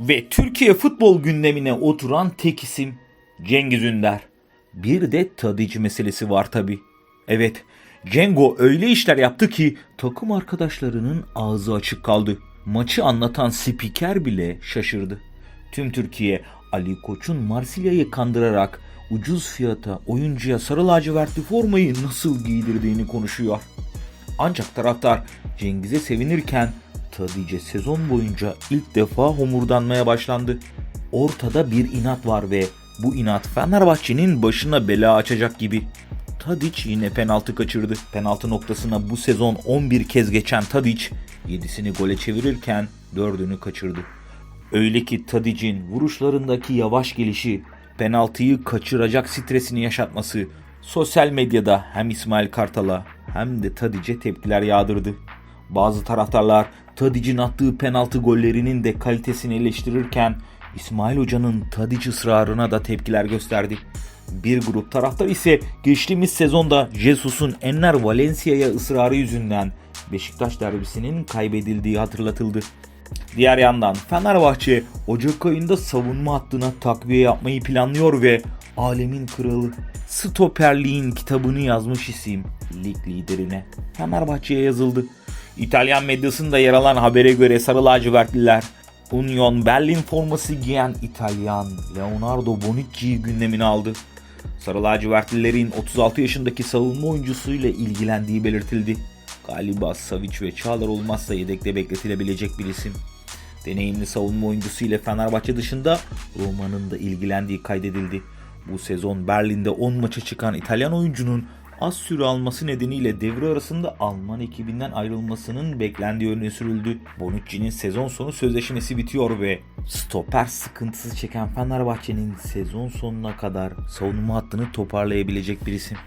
Ve Türkiye futbol gündemine oturan tek isim Cengiz Ünder. Bir de Tadic meselesi var tabi. Evet, Cengo öyle işler yaptı ki takım arkadaşlarının ağzı açık kaldı. Maçı anlatan spiker bile şaşırdı. Tüm Türkiye Ali Koç'un Marsilya'yı kandırarak ucuz fiyata oyuncuya sarı lacivertli formayı nasıl giydirdiğini konuşuyor. Ancak taraftar Cengiz'e sevinirken Tadice sezon boyunca ilk defa homurdanmaya başlandı. Ortada bir inat var ve bu inat Fenerbahçe'nin başına bela açacak gibi. Tadic yine penaltı kaçırdı. Penaltı noktasına bu sezon 11 kez geçen Tadic 7'sini gole çevirirken 4'ünü kaçırdı. Öyle ki Tadic'in vuruşlarındaki yavaş gelişi, penaltıyı kaçıracak stresini yaşatması sosyal medyada hem İsmail Kartal'a hem de Tadic'e tepkiler yağdırdı. Bazı taraftarlar Tadic'in attığı penaltı gollerinin de kalitesini eleştirirken İsmail Hoca'nın Tadic ısrarına da tepkiler gösterdi. Bir grup taraftar ise geçtiğimiz sezonda Jesus'un Enner Valencia'ya ısrarı yüzünden Beşiktaş derbisinin kaybedildiği hatırlatıldı. Diğer yandan Fenerbahçe Ocak ayında savunma hattına takviye yapmayı planlıyor ve alemin kralı stoperliğin kitabını yazmış isim lig liderine Fenerbahçe'ye yazıldı. İtalyan medyasında yer alan habere göre sarı lacivertliler Union Berlin forması giyen İtalyan Leonardo Bonucci'yi gündemine aldı. Sarı lacivertlilerin 36 yaşındaki savunma oyuncusuyla ilgilendiği belirtildi. Galiba Savic ve Çağlar olmazsa yedekte bekletilebilecek bir isim. Deneyimli savunma oyuncusu ile Fenerbahçe dışında Roma'nın da ilgilendiği kaydedildi. Bu sezon Berlin'de 10 maça çıkan İtalyan oyuncunun az süre alması nedeniyle devre arasında Alman ekibinden ayrılmasının beklendiği öne sürüldü. Bonucci'nin sezon sonu sözleşmesi bitiyor ve stoper sıkıntısı çeken Fenerbahçe'nin sezon sonuna kadar savunma hattını toparlayabilecek bir isim.